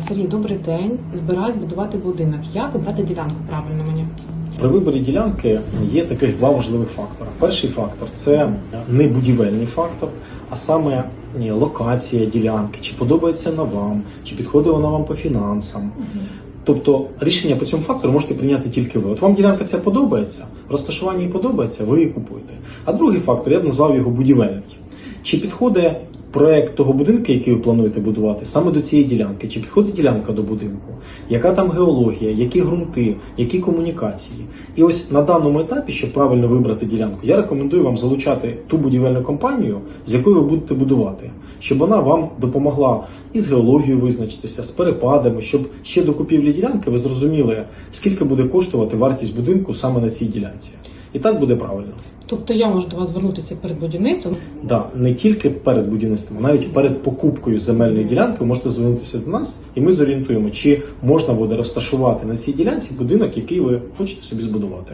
Сергій, добрий день. Збираюсь будувати будинок. Як обрати ділянку правильно мені? При виборі ділянки є таких два важливих фактори. Перший фактор це не будівельний фактор, а саме ні, локація ділянки, чи подобається вона вам, чи підходить вона вам по фінансам. Тобто рішення по цьому фактору можете прийняти тільки ви. От вам ділянка ця подобається, розташування їй подобається, ви її купуєте. А другий фактор, я б назвав його будівельний. Чи підходить проект того будинку, який ви плануєте будувати, саме до цієї ділянки? Чи підходить ділянка до будинку? Яка там геологія, які ґрунти, які комунікації? І ось на даному етапі, щоб правильно вибрати ділянку, я рекомендую вам залучати ту будівельну компанію, з якою ви будете будувати, щоб вона вам допомогла і з геологією визначитися, з перепадами, щоб ще до купівлі ділянки ви зрозуміли, скільки буде коштувати вартість будинку саме на цій ділянці. І так буде правильно. Тобто я можу до вас звернутися перед будівництвом. Да, не тільки перед будівництвом, а навіть перед покупкою земельної ділянки ви можете звернутися до нас, і ми зорієнтуємо, чи можна буде розташувати на цій ділянці будинок, який ви хочете собі збудувати.